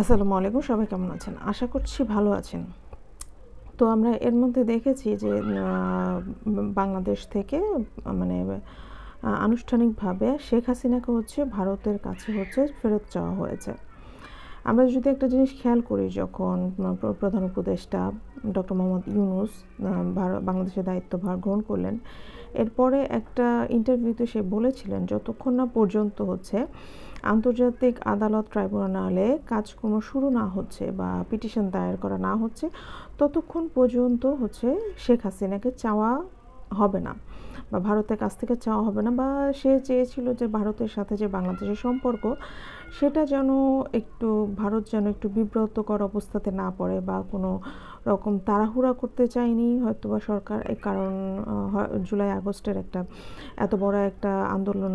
আসসালামু আলাইকুম, সবাই কেমন আছেন? আশা করছি ভালো আছেন। তো আমরা এর মধ্যে দেখেছি যে বাংলাদেশ থেকে মানে আনুষ্ঠানিকভাবে শেখ হাসিনাকে হচ্ছে ভারতের কাছে হচ্ছে ফেরত চাওয়া হয়েছে। আমরা যদি একটা জিনিস খেয়াল করি যখন প্রধান উপদেষ্টা ডক্টর মোহাম্মদ ইউনুস আহ, ভার- বাংলাদেশের দায়িত্বভার গ্রহণ করলেন এরপরে একটা ইন্টারভিউতে সে বলেছিলেন যতক্ষণ না পর্যন্ত হচ্ছে আন্তর্জাতিক আদালত ট্রাইব্যুনালে কাজকর্ম শুরু না হচ্ছে বা পিটিশন দায়ের করা না হচ্ছে ততক্ষণ পর্যন্ত হচ্ছে শেখ হাসিনাকে চাওয়া হবে না বা ভারতের কাছ থেকে চাওয়া হবে না। বা সে চেয়েছিল যে ভারতের সাথে যে বাংলাদেশের সম্পর্ক সেটা যেন একটু, ভারত যেন একটু বিব্রতকর অবস্থাতে না পড়ে বা কোনো রকম তাড়াহুড়া করতে চায়নি হয়তো বা সরকার কারণ জুলাই, আগস্টের একটা, এত বড় একটা আন্দোলন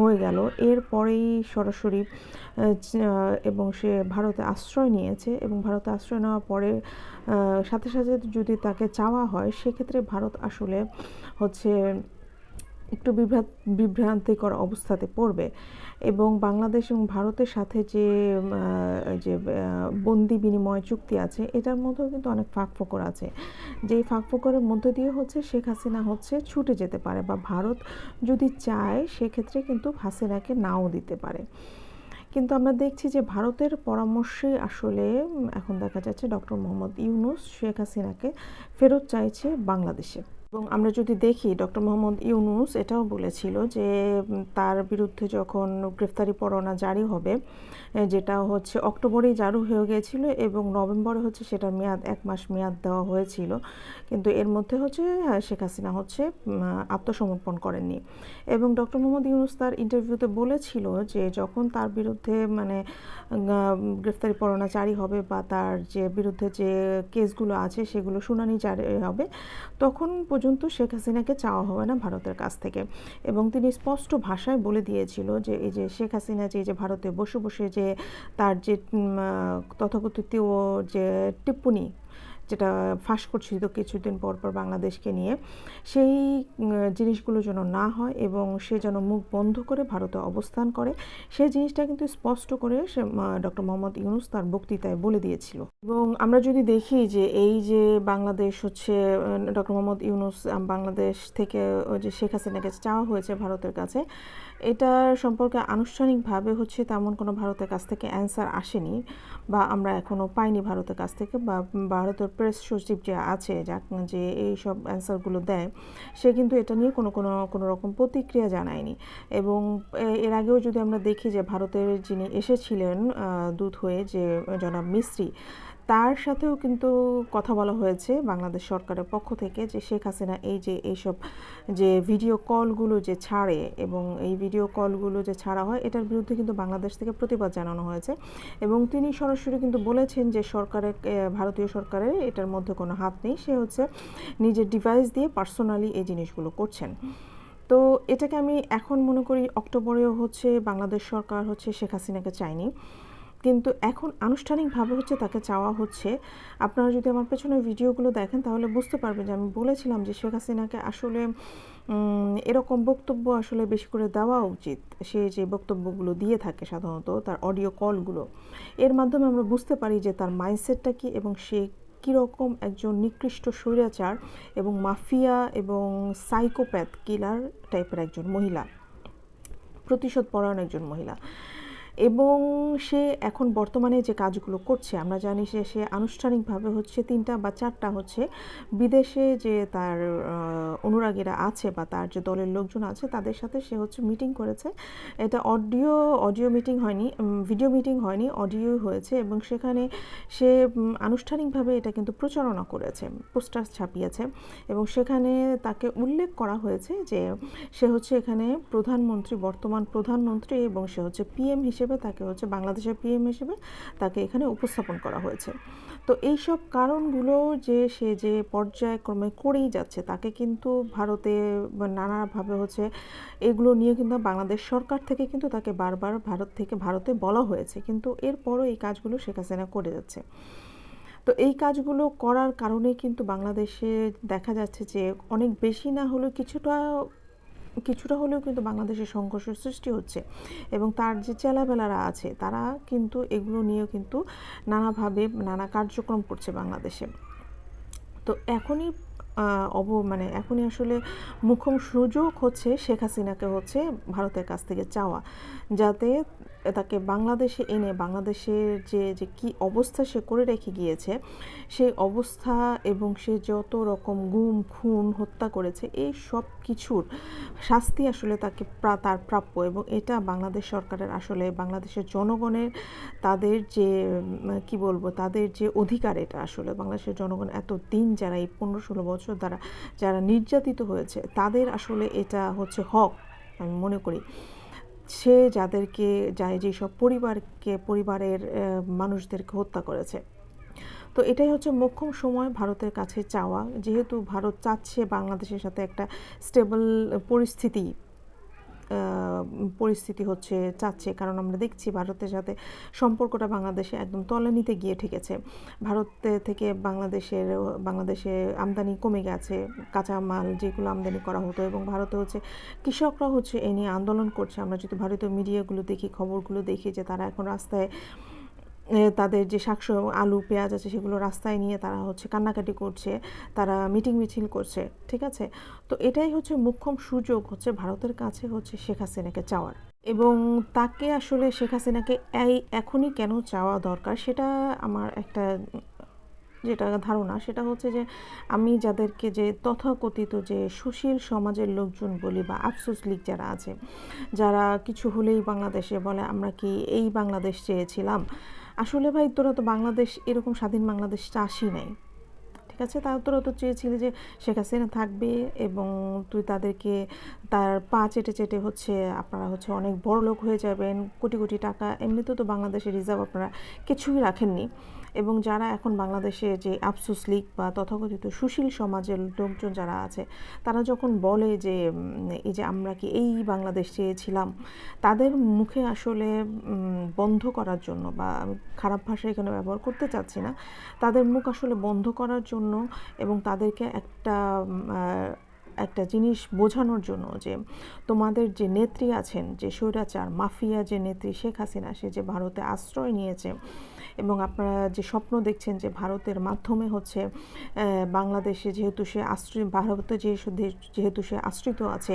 হয়ে গেল। এরপরেই সরাসরি এবং সে ভারতে আশ্রয় নিয়েছে এবং ভারতে আশ্রয় নেওয়ার পরে সাথে সাথে যদি তাকে চাওয়া হয়, সেক্ষেত্রে ভারত আসলে হচ্ছে একটু বিভ্রাট বিভ্রান্তিকর অবস্থাতে পড়বে। এবং বাংলাদেশ এবং ভারতের সাথে যে যে বন্দি বিনিময় চুক্তি আছে, এটার মধ্যেও কিন্তু অনেক ফাঁক ফোকর আছে। যেই ফাঁক ফোকরের মধ্যে দিয়ে হচ্ছে শেখ হাসিনা হচ্ছে ছুটে যেতে পারে বা ভারত যদি চায়, সেক্ষেত্রে কিন্তু হাসিনাকে নাও দিতে পারে। কিন্তু আমরা দেখছি যে ভারতের পরামর্শে আসলে এখন দেখা যাচ্ছে ডক্টর মোহাম্মদ ইউনুস শেখ হাসিনাকে ফেরত চাইছে বাংলাদেশে। এবং আমরা যদি দেখি ডক্টর মোহাম্মদ ইউনুস এটাও বলেছিল যে তার বিরুদ্ধে যখন গ্রেফতারি পরোয়ানা জারি হবে যেটা হচ্ছে অক্টোবরেই জারি হয়ে গিয়েছিল এবং নভেম্বরে হচ্ছে সেটার মেয়াদ, এক মাস মেয়াদ দেওয়া হয়েছিল। কিন্তু এর মধ্যে হচ্ছে শেখ হাসিনা হচ্ছে আত্মসমর্পণ করেননি। এবং ডক্টর মোহাম্মদ ইউনুস তার ইন্টারভিউতে বলেছিল যে, যখন তার বিরুদ্ধে মানে গ্রেফতারি পরোয়ানা জারি হবে বা তার যে বিরুদ্ধে যে কেসগুলো আছে সেগুলো শুনানি জারি হবে, তখন পর্যন্ত শেখ হাসিনাকে চাওয়া হবে না ভারতের কাছ থেকে। এবং তিনি স্পষ্ট ভাষায় বলে দিয়েছিল যে, এই যে শেখ হাসিনা যে যে ভারতে বসে বসে যে, তার যে তথাকথিত যে টিপ্পনি যেটা ফাঁস করছিল কিছুদিন পর পর বাংলাদেশকে নিয়ে, সেই জিনিসগুলো যেন না হয় এবং সে যেন মুখ বন্ধ করে ভারতে অবস্থান করে সেই জিনিসটা কিন্তু স্পষ্ট করে সে ডক্টর মোহাম্মদ ইউনুস তার বক্তৃতায় বলে দিয়েছিল। এবং আমরা যদি দেখি যে এই যে বাংলাদেশ হচ্ছে ডক্টর মোহাম্মদ ইউনুস বাংলাদেশ থেকে ওই যে শেখ হাসিনাকে চাওয়া হয়েছে ভারতের কাছে, এটা সম্পর্কে আনুষ্ঠানিকভাবে হচ্ছে তেমন কোনো ভারতের কাছ থেকে অ্যান্সার আসেনি বা আমরা এখনও পাইনি ভারতের কাছ থেকে বা ভারতের প্রেস সচিব যে আছে, যা এই সব অ্যান্সারগুলো দেয়, সে কিন্তু এটা নিয়ে কোনো কোনো কোনো রকম প্রতিক্রিয়া জানায়নি। এবং এর আগেও যদি আমরা দেখি যে ভারতের যিনি এসেছিলেন দূত হয়ে যে জনাব মিস্ত্রি তার সাথেও কিন্তু কথা বলা হয়েছে বাংলাদেশ সরকারের পক্ষ থেকে যে শেখ হাসিনা এই যে এইসব যে ভিডিও কলগুলো যে ছাড়ে এবং এই ভিডিও কলগুলো যে ছাড়া হয়, এটার বিরুদ্ধে কিন্তু বাংলাদেশ থেকে প্রতিবাদ জানানো হয়েছে। এবং তিনি সরাসরি কিন্তু বলেছেন যে সরকারের ভারতীয় সরকারের এটার মধ্যে কোনো হাত নেই। সে হচ্ছে নিজের ডিভাইস দিয়ে পার্সোনালি এই জিনিসগুলো করছেন। তো এটাকে আমি এখন মনে করি অক্টোবরেও হচ্ছে বাংলাদেশ সরকার হচ্ছে শেখ হাসিনাকে চায়নি। কিন্তু এখন আনুষ্ঠানিকভাবে হচ্ছে তাকে চাওয়া হচ্ছে। আপনারা যদি আমার পেছনে ভিডিওগুলো দেখেন, তাহলে বুঝতে পারবেন যে আমি বলেছিলাম যে শেখ হাসিনাকে আসলে এরকম বক্তব্য আসলে বেশি করে দেওয়া উচিত। সে যে বক্তব্যগুলো দিয়ে থাকে সাধারণত, তার অডিও কলগুলো, এর মাধ্যমে আমরা বুঝতে পারি যে তার মাইন্ডসেটটা কী এবং সে কীরকম একজন নিকৃষ্ট স্বৈরাচার এবং মাফিয়া এবং সাইকোপ্যাথ কিলার টাইপের একজন মহিলা প্রতিশোধ পরায়ণ একজন মহিলা। এবং সে এখন বর্তমানে যে কাজগুলো করছে, আমরা জানি যে সে আনুষ্ঠানিকভাবে হচ্ছে তিনটা বা চারটা হচ্ছে বিদেশে যে তার অনুরাগীরা আছে বা তার যে দলের লোকজন আছে তাদের সাথে সে হচ্ছে মিটিং করেছে। এটা অডিও অডিও মিটিং হয়নি ভিডিও মিটিং হয়নি অডিও হয়েছে এবং সেখানে সে আনুষ্ঠানিকভাবে এটা কিন্তু প্রচারণা করেছে, পোস্টার ছাপিয়েছে এবং সেখানে তাকে উল্লেখ করা হয়েছে যে সে হচ্ছে এখানে প্রধানমন্ত্রী, বর্তমান প্রধানমন্ত্রী এবং সে হচ্ছে পিএম হিসেবে তাকে হচ্ছে বাংলাদেশের পিএম হিসেবে তাকে এখানে উপস্থাপন করা হয়েছে। তো এই সব কারণগুলো যে সে যে পর্যায়ক্রমে করেই যাচ্ছে, তাকে কিন্তু ভারতে নানাভাবে হচ্ছে এগুলো নিয়ে কিন্তু বাংলাদেশ সরকার থেকে কিন্তু তাকে বারবার ভারত থেকে ভারতে বলা হয়েছে। কিন্তু এরপরও এই কাজগুলো শেখ হাসিনা করে যাচ্ছে। তো এই কাজগুলো করার কারণে কিন্তু বাংলাদেশে দেখা যাচ্ছে যে অনেক বেশি না হলেও কিছুটা কিছুটা হলেও কিন্তু বাংলাদেশে সংঘর্ষ সৃষ্টি হচ্ছে এবং তার যে চেলাবেলারা আছে, তারা কিন্তু এগুলো নিয়েও কিন্তু নানাভাবে নানা কার্যক্রম করছে বাংলাদেশে। তো এখনই অব মানে এখনই আসলে মুখ্যম সুযোগ হচ্ছে শেখ হাসিনাকে হচ্ছে ভারতের কাছ থেকে চাওয়া। যাতে তাকে বাংলাদেশে এনে, বাংলাদেশের যে যে কি অবস্থা সে করে রেখে গিয়েছে, সেই অবস্থা এবং সে যত রকম গুম, খুন, হত্যা করেছে, এই সব কিছুর শাস্তি আসলে তাকে তার প্রাপ্য এবং এটা বাংলাদেশ সরকারের আসলে বাংলাদেশের জনগণের তাদের যে, কি বলব, তাদের যে অধিকার এটা আসলে বাংলাদেশের জনগণ এত দিন যারা এই পনেরো ষোলো বছর দ্বারা যারা নির্যাতিত হয়েছে, তাদের আসলে এটা হচ্ছে হক, আমি মনে করি। সে যাদেরকে যায় যেসব পরিবারকে, পরিবারের মানুষদেরকে হত্যা করেছে। তো এটাই হচ্ছে মোক্ষম সময় ভারতের কাছে চাওয়া। যেহেতু ভারত চাচ্ছে বাংলাদেশের সাথে একটা স্টেবল পরিস্থিতি পরিস্থিতি হচ্ছে চাচ্ছে, কারণ আমরা দেখছি ভারতের সাথে সম্পর্কটা বাংলাদেশে একদম তলানিতে গিয়ে ঠেকেছে। ভারত থেকে বাংলাদেশের, বাংলাদেশে আমদানি কমে গেছে কাঁচামাল যেগুলো আমদানি করা হতো, এবং ভারতে হচ্ছে কৃষকরা হচ্ছে এ নিয়ে আন্দোলন করছে। আমরা যদি ভারতীয় মিডিয়াগুলো দেখি, খবরগুলো দেখি যে তারা এখন রাস্তায় তাদের যে শাক আলু, পেঁয়াজ আছে সেগুলো রাস্তায় নিয়ে তারা হচ্ছে কান্নাকাটি করছে, তারা মিটিং মিছিল করছে, ঠিক আছে? তো এটাই হচ্ছে মুখ্যম সুযোগ হচ্ছে ভারতের কাছে হচ্ছে শেখ হাসিনাকে চাওয়ার। এবং তাকে আসলে শেখ হাসিনাকে এই এখনই কেন চাওয়া দরকার সেটা আমার একটা যেটা ধারণা, সেটা হচ্ছে যে আমি যাদেরকে যে তথাকথিত যে সুশীল সমাজের লোকজন বলি বা আফসোস লীগ যারা আছে, যারা কিছু হলেই বাংলাদেশে বলে, আমরা কি এই বাংলাদেশ চেয়েছিলাম? আসলে ভাই তোরা তো বাংলাদেশ এরকম স্বাধীন বাংলাদেশ চাষই নাই। তা তোরা তো চেয়েছিলি যে শেখ হাসিনা থাকবে এবং তুই তাদেরকে তার পা চেটে চেটে হচ্ছে আপনারা হচ্ছে অনেক বড় লোক হয়ে যাবেন, কোটি কোটি টাকা, এমনিতেও তো বাংলাদেশের রিজার্ভ আপনারা কিছুই রাখেননি। এবং যারা এখন বাংলাদেশে যে আফসোস লীগ বা তথাকথিত সুশীল সমাজের লোকজন যারা আছে, তারা যখন বলে যে এই যে আমরা কি এই বাংলাদেশ চেয়েছিলাম, তাদের মুখে আসলে বন্ধ করার জন্য বা খারাপ ভাষা এখানে ব্যবহার করতে চাচ্ছি না, তাদের মুখ আসলে বন্ধ করার জন্য এবং তাদেরকে একটা একটা জিনিস বোঝানোর জন্য যে তোমাদের যে নেত্রী আছেন, যে স্বৈরাচার, মাফিয়া যে নেত্রী শেখ হাসিনা, সে যে ভারতে আশ্রয় নিয়েছে এবং আপনারা যে স্বপ্ন দেখছেন যে ভারতের মাধ্যমে হচ্ছে বাংলাদেশে যেহেতু সে আশ্রয়, ভারতে যে যেহেতু সে আশ্রিত আছে,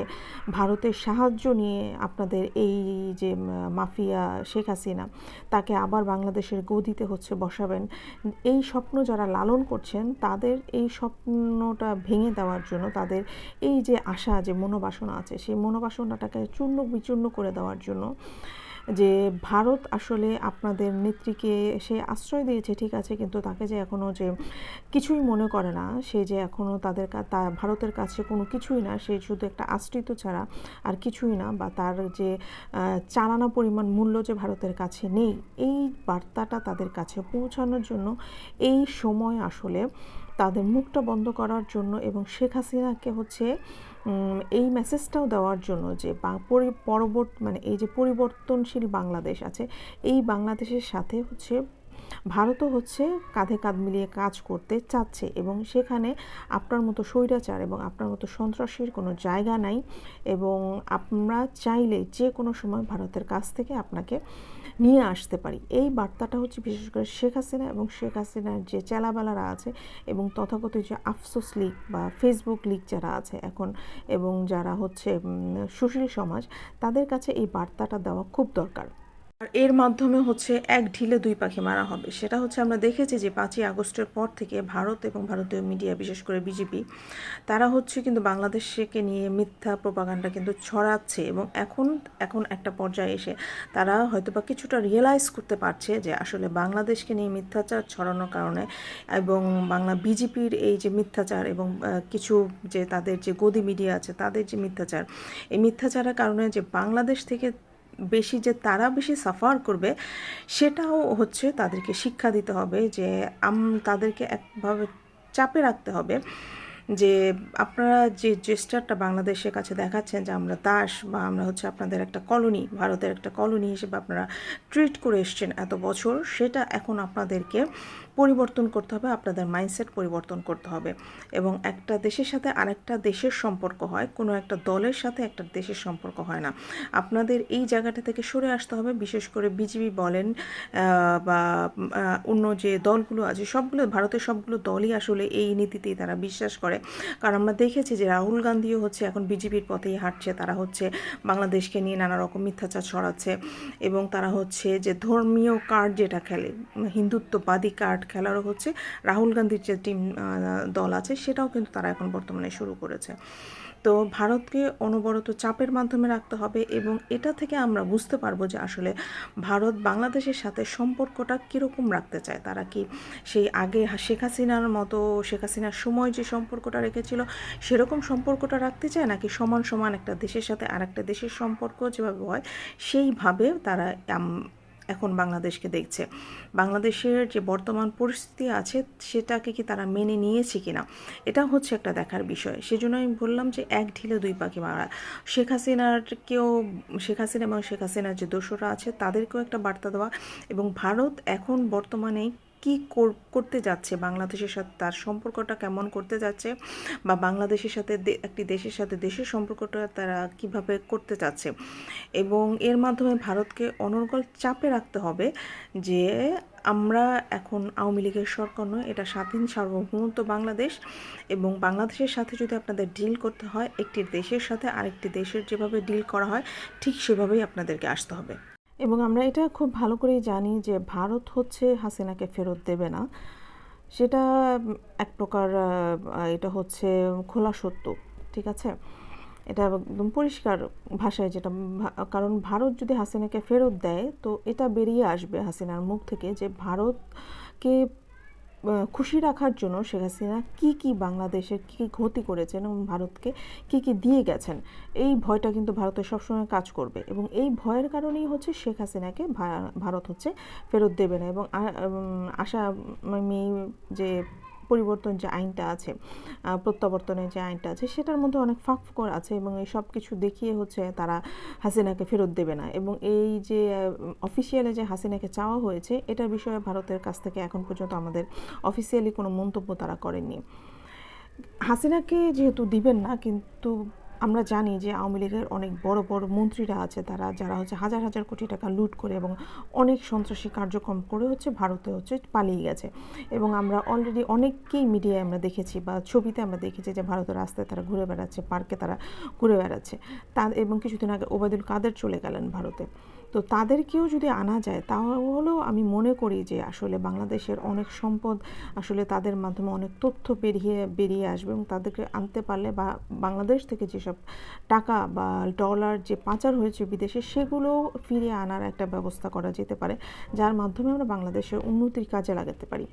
ভারতের সাহায্য নিয়ে আপনাদের এই যে মাফিয়া শেখ হাসিনা, তাকে আবার বাংলাদেশের গদিতে হচ্ছে বসাবেন। এই স্বপ্ন যারা লালন করছেন, তাদের এই স্বপ্নটা ভেঙে দেওয়ার জন্য তাদের এই যে আশা যে মনোবাসনা আছে সেই মনোবাসনাটাকে চূর্ণ বিচূর্ণ করে দেওয়ার জন্য যে ভারত আসলে আপনাদের নেত্রীকে সে আশ্রয় দিয়েছে, ঠিক আছে, কিন্তু তাকে যে এখনও যে কিছুই মনে করে না, সে যে এখনও তাদের তা, ভারতের কাছে কোনো কিছুই না, সে শুধু একটা আশ্রিত ছাড়া আর কিছুই না, বা তার যে চালানা পরিমাণ মূল্য যে ভারতের কাছে নেই, এই বার্তাটা তাদের কাছে পৌঁছানোর জন্য এই সময় আসলে তাদের মুখটা বন্ধ করার জন্য এবং শেখ হাসিনাকে হচ্ছে এই মেসেজটাও দেওয়ার জন্য যে পরবর্তী মানে এই যে পরিবর্তনশীল বাংলাদেশ আছে, এই বাংলাদেশের সাথে হচ্ছে ভারতও হচ্ছে কাঁধে কাঁধ মিলিয়ে কাজ করতে চাচ্ছে এবং সেখানে আপনার মতো স্বৈরাচার এবং আপনার মতো সন্ত্রাসীর কোনো জায়গা নাই এবং আমরা চাইলে যে কোনো সময় ভারতের কাছ থেকে আপনাকে নিয়ে আসতে পারি। এই বার্তাটা হচ্ছে বিশেষ করে শেখ হাসিনা এবং শেখ হাসিনার যে চেলাবেলারা আছে এবং তথাকথিত যে আফসোস লিগ বা ফেসবুক লিগ যারা আছে এখন এবং যারা হচ্ছে সুশীল সমাজ, তাদের কাছে এই বার্তাটা দেওয়া খুব দরকার। আর এর মাধ্যমে হচ্ছে এক ঢিলে দুই পাখি মারা হবে। সেটা হচ্ছে আমরা দেখেছি যে পাঁচই আগস্টের পর থেকে ভারত এবং ভারতীয় মিডিয়া, বিশেষ করে বিজেপি, তারা হচ্ছে কিন্তু বাংলাদেশকে নিয়ে মিথ্যা প্রপাগান্ডা কিন্তু ছড়াচ্ছে এবং এখন এখন একটা পর্যায়ে এসে তারা হয়তো বা কিছুটা রিয়েলাইজ করতে পারছে যে আসলে বাংলাদেশকে নিয়ে মিথ্যাচার ছড়ানোর কারণে এবং বাংলা বিজেপির এই যে মিথ্যাচার এবং কিছু যে তাদের যে গদি মিডিয়া আছে, তাদের যে মিথ্যাচার, এই মিথ্যাচারের কারণে যে বাংলাদেশ থেকে বেশি যে তারা বেশি সাফার করবে, সেটাও হচ্ছে তাদেরকে শিক্ষা দিতে হবে যে আম, তাদেরকে একভাবে চাপে রাখতে হবে যে আপনারা যে জেস্টারটা বাংলাদেশের কাছে দেখাচ্ছেন যে আমরা দাস বা আমরা হচ্ছে আপনাদের একটা কলোনি ভারতের একটা কলোনি হিসেবে আপনারা ট্রিট করে এসছেন এত বছর, সেটা এখন আপনাদেরকে পরিবর্তন করতে হবে, আপনাদের মাইন্ডসেট পরিবর্তন করতে হবে। এবং একটা দেশের সাথে আরেকটা দেশের সম্পর্ক হয়, কোনো একটা দলের সাথে একটা দেশের সম্পর্ক হয় না। আপনাদের এই জায়গাটা থেকে সরে আসতে হবে, বিশেষ করে বিজেপি বলেন বা অন্য যে দলগুলো আছে, সবগুলো, ভারতের সবগুলো দলই আসলে এই নীতিতেই তারা বিশ্বাস করে। কারণ আমরা দেখেছি যে রাহুল গান্ধীও হচ্ছে এখন বিজেপির পথেই হাঁটছে, তারা হচ্ছে বাংলাদেশকে নিয়ে নানা রকম মিথ্যাচার ছড়াচ্ছে এবং তারা হচ্ছে যে ধর্মীয় কার্ড যেটা খেলে, হিন্দুত্ববাদী কার্ড খেলারও হচ্ছে। রাহুল গান্ধীর যে টিম দল আছে, সেটাও কিন্তু তারা এখন বর্তমানে শুরু করেছে। তো ভারতকে অনবরত চাপের মাধ্যমে রাখতে হবে এবং এটা থেকে আমরা বুঝতে পারব যে আসলে ভারত বাংলাদেশের সাথে সম্পর্কটা কীরকম রাখতে চায়। তারা কি সেই আগে শেখ হাসিনার মতো, শেখ হাসিনার সময় যে সম্পর্কটা রেখেছিল, সেরকম সম্পর্কটা রাখতে চায় নাকি সমান সমান একটা দেশের সাথে আরেকটা দেশের সম্পর্ক যেভাবে হয়, সেইভাবে তারা এখন বাংলাদেশকে দেখছে। বাংলাদেশের যে বর্তমান পরিস্থিতি আছে, সেটাকে কি তারা মেনে নিয়েছে কি না এটা হচ্ছে একটা দেখার বিষয়। সেজন্য আমি বললাম যে এক ঢিলে দুই পাখি মারা। শেখ হাসিনারকেও শেখ হাসিনা এবং শেখ হাসিনার যে দোষরা আছে, তাদেরকেও একটা বার্তা দেওয়া এবং ভারত এখন বর্তমানে কি কর- করতে যাচ্ছে বাংলাদেশের সাথে, তার সম্পর্কটা কেমন করতে যাচ্ছে বা বাংলাদেশের সাথে একটি দেশের সাথে দেশের সম্পর্কটা তারা কীভাবে করতে চাচ্ছে? এবং এর মাধ্যমে ভারতকে অনর্গল চাপে রাখতে হবে যে আমরা এখন আওয়ামী লীগের সরকার নয়, এটা স্বাধীন সার্বভৌমত্ব বাংলাদেশ এবং বাংলাদেশের সাথে যদি আপনাদের ডিল করতে হয়, একটি দেশের সাথে আরেকটি দেশের যেভাবে ডিল করা হয়, ঠিক সেভাবেই আপনাদেরকে আসতে হবে। এবং আমরা এটা খুব ভালো করেই জানি যে ভারত হচ্ছে হাসিনাকে ফেরত দেবে না। সেটা এক প্রকার এটা হচ্ছে খোলা সত্য, ঠিক আছে? এটা একদম পরিষ্কার ভাষায় যেটা কারণ ভারত যদি হাসিনাকে ফেরত দেয়, তো এটা বেরিয়ে আসবে হাসিনার মুখ থেকে যে ভারতকে খুশি রাখার জন্য শেখ হাসিনা কি কি বাংলাদেশের কি ক্ষতি করেছেন এবং ভারতকে কি কি দিয়ে গেছেন, এই ভয়টা কিন্তু ভারতের সবসময় কাজ করবে এবং এই ভয়ের কারণেই হচ্ছে শেখ হাসিনাকে ভারত হচ্ছে ফেরত দেবে না এবং আশা আমি যে পরিবর্তন যে আইনটা আছে প্রত্যাবর্তনের যে আইনটা আছে, সেটার মধ্যে অনেক ফাঁক ফোকর আছে এবং এই সব কিছু দেখিয়ে হচ্ছে তারা হাসিনাকে ফেরত দেবে না। এবং এই যে অফিসিয়ালি যে হাসিনাকে চাওয়া হয়েছে, এটার বিষয়ে ভারতের কাছ থেকে এখন পর্যন্ত আমাদের অফিসিয়ালি কোনো মন্তব্য তারা করেননি। হাসিনাকে যেহেতু দিবেন না, কিন্তু আমরা জানি যে আওয়ামী লীগের অনেক বড় বড় মন্ত্রীরা আছে তারা, যারা হচ্ছে হাজার হাজার কোটি টাকা লুট করে এবং অনেক সন্ত্রাসী কার্যক্রম করে হচ্ছে ভারতে হচ্ছে পালিয়ে গেছে। এবং আমরা অলরেডি অনেককেই মিডিয়ায় আমরা দেখেছি বা ছবিতে আমরা দেখেছি যে ভারতের রাস্তায় তারা ঘুরে বেড়াচ্ছে পার্কে তারা ঘুরে বেড়াচ্ছে। তা, এবং কিছুদিন আগে ওবায়দুল কাদের চলে গেলেন ভারতে। তো তাদেরকেও যদি আনা যায়, তাহলেও আমি মনে করি যে আসলে বাংলাদেশের অনেক সম্পদ আসলে তাদের মাধ্যমে অনেক তথ্য বেরিয়ে বেরিয়ে আসবে এবং তাদেরকে আনতে পারলে বা বাংলাদেশ থেকে যেসব টাকা বা ডলার যে পাচার হয়েছে বিদেশে সেগুলো ফিরিয়ে আনার একটা ব্যবস্থা করা যেতে পারে, যার মাধ্যমে আমরা বাংলাদেশের উন্নতির কাজে লাগাতে পারি।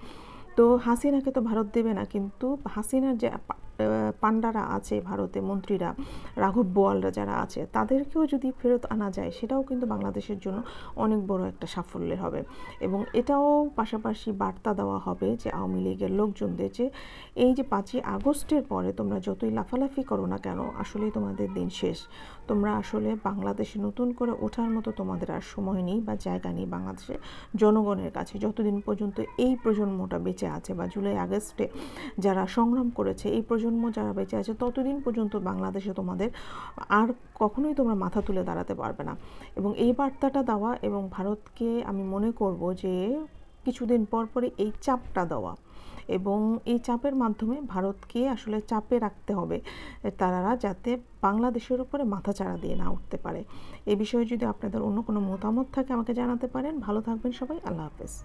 তো হাসিনাকে তো ভারত দেবে না কিন্তু হাসিনার যে পা- আহ, পান্ডারা আছে ভারতে মন্ত্রীরা রাঘব বোয়ালরা যারা আছে তাদেরকেও যদি ফেরত আনা যায় সেটাও কিন্তু বাংলাদেশের জন্য অনেক বড় একটা সাফল্যের হবে। এবং এটাও পাশাপাশি বার্তা দেওয়া হবে যে আওয়ামী লীগের লোকজনদের যে এই যে পাঁচই আগস্টের পরে তোমরা যতই লাফালাফি করো না কেন আসলেই তোমাদের দিন শেষ। তোমরা আসলে বাংলাদেশে নতুন করে ওঠার মতো তোমাদের আর সময় নেই বা জায়গা নেই বাংলাদেশের জনগণের কাছে। যতদিন পর্যন্ত এই প্রজন্মটা বেঁচে আছে বা জুলাই আগস্টে যারা সংগ্রাম করেছে, এই প্রজন্ম যারা বেঁচে আছে, ততদিন পর্যন্ত বাংলাদেশে তোমাদের আর কখনোই তোমরা মাথা তুলে দাঁড়াতে পারবে না। এবং এই বার্তাটা দেওয়া এবং ভারতকে আমি মনে করব যে কিছুদিন পর পরে এই চাপটা দেওয়া এবং এই চাপের মাধ্যমে ভারতকে আসলে চাপে রাখতে হবে তারা যাতে বাংলাদেশের উপরে মাথা চাড়া দিয়ে না উঠতে পারে। এ বিষয়ে যদি আপনাদের অন্য কোনো মতামত থাকে আমাকে জানাতে পারেন। ভালো থাকবেন সবাই। আল্লাহ হাফেজ।